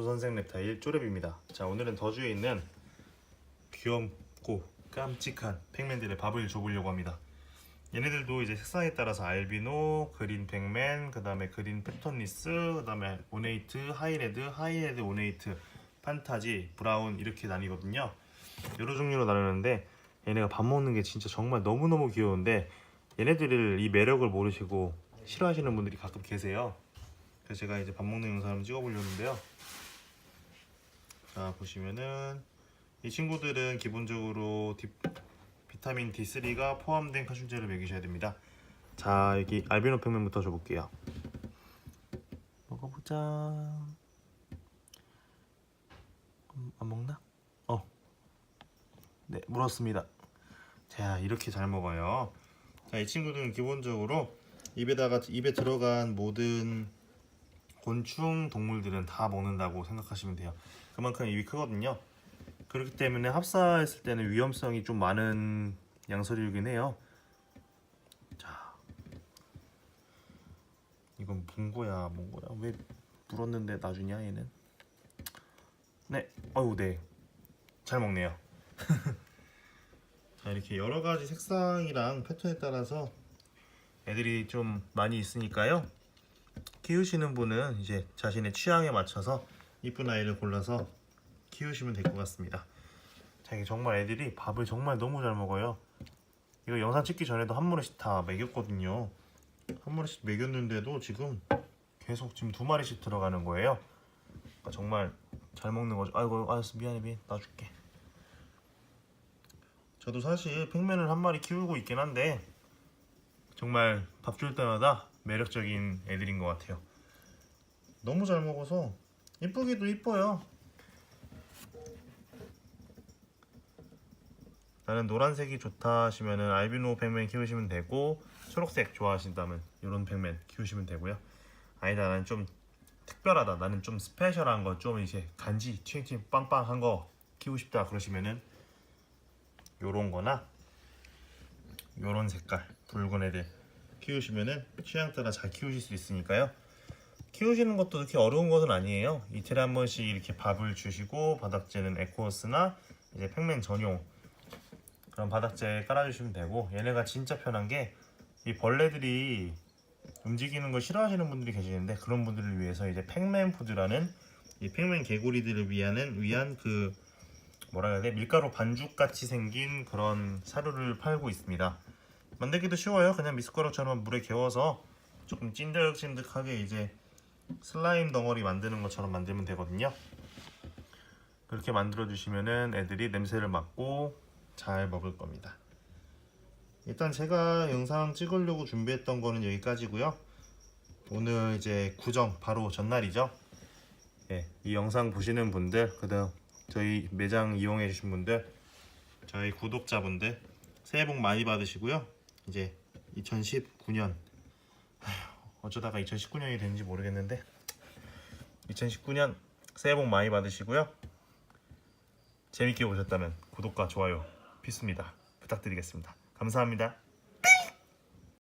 조선생 rep타일 쪼렙입니다. 자 오늘은 더주에 있는 귀엽고 깜찍한 팩맨들의 밥을 줘보려고 합니다. 얘네들도 이제 색상에 따라서 알비노, 그린 팩맨, 그 다음에 그린 패턴리스, 그 다음에 오네이트, 하이레드, 하이레드 오네이트, 판타지, 브라운 이렇게 나뉘거든요. 여러 종류로 나누는데 얘네가 밥 먹는 게 진짜 정말 너무너무 귀여운데 얘네들을 이 매력을 모르시고 싫어하시는 분들이 가끔 계세요. 그래서 제가 이제 밥 먹는 영상을 찍어보려는데요. 자 보시면은 이 친구들은 기본적으로 디, 비타민 D3가 포함된 칼슘제를 먹이셔야 됩니다. 자 여기 알비노 팩맨부터 줘볼게요. 먹어보자. 음, 안 먹나? 어. 네 물었습니다. 자 이렇게 잘 먹어요. 자 이 친구들은 기본적으로 입에다가 입에 들어간 모든 곤충 동물들은 다 먹는다고 생각하시면 돼요. 그만큼 입이 크거든요. 그렇기 때문에 합사했을 때는 위험성이 좀 많은 양서류이긴 해요. 자, 이건 붕고야, 뭔거야? 왜 물었는데 놔주냐 얘는? 네, 어우 네, 잘 먹네요. 자 이렇게 여러 가지 색상이랑 패턴에 따라서 애들이 좀 많이 있으니까요. 키우시는 분은 이제 자신의 취향에 맞춰서 이쁜 아이를 골라서 키우시면 될 것 같습니다. 자, 이게 정말 애들이 밥을 정말 너무 잘 먹어요. 이거 영상 찍기 전에도 한 마리씩 다 먹였거든요. 한 마리씩 먹였는데도 지금 계속 지금 두 마리씩 들어가는 거예요. 그러니까 정말 잘 먹는 거죠. 아이고, 알았어, 미안해, 미안, 놔줄게. 저도 사실 팩맨을 한 마리 키우고 있긴 한데 정말 밥 줄 때마다 매력적인 애들인 것 같아요. 너무 잘 먹어서 이쁘기도 이뻐요. 나는 노란색이 좋다 하시면은 알비노 팩맨 키우시면 되고 초록색 좋아하신다면 이런 팩맨 키우시면 되고요. 아니다 나는 좀 특별하다 나는 좀 스페셜한 거 좀 이제 간지 튀잉튀잉 빵빵한 거 키우고 싶다 그러시면은 요런 거나 요런 색깔 붉은 애들 키우시면은 취향 따라 잘 키우실 수 있으니까요. 키우시는 것도 그렇게 어려운 것은 아니에요. 이틀에 한 번씩 이렇게 밥을 주시고 바닥재는 에코스나 이제 팩맨 전용 그런 바닥재 깔아주시면 되고 얘네가 진짜 편한 게 이 벌레들이 움직이는 걸 싫어하시는 분들이 계시는데 그런 분들을 위해서 이제 팩맨 푸드라는 이 팩맨 개구리들을 위한 위한 그 뭐라 해야 돼 밀가루 반죽 같이 생긴 그런 사료를 팔고 있습니다. 만들기도 쉬워요. 그냥 미숫가루처럼 물에 개워서 조금 찐득찐득하게 이제 슬라임 덩어리 만드는 것처럼 만들면 되거든요. 그렇게 만들어 주시면은 애들이 냄새를 맡고 잘 먹을 겁니다. 일단 제가 영상 찍으려고 준비했던 거는 여기까지고요. 오늘 이제 구정 바로 전날이죠. 예, 이 영상 보시는 분들, 그다음 저희 매장 이용해 주신 분들, 저희 구독자분들 새해 복 많이 받으시고요. 이제 2019년 어쩌다가 2019년이 됐는지 모르겠는데 2019년 새해 복 많이 받으시고요. 재밌게 보셨다면 구독과 좋아요 필수입니다. 부탁드리겠습니다. 감사합니다.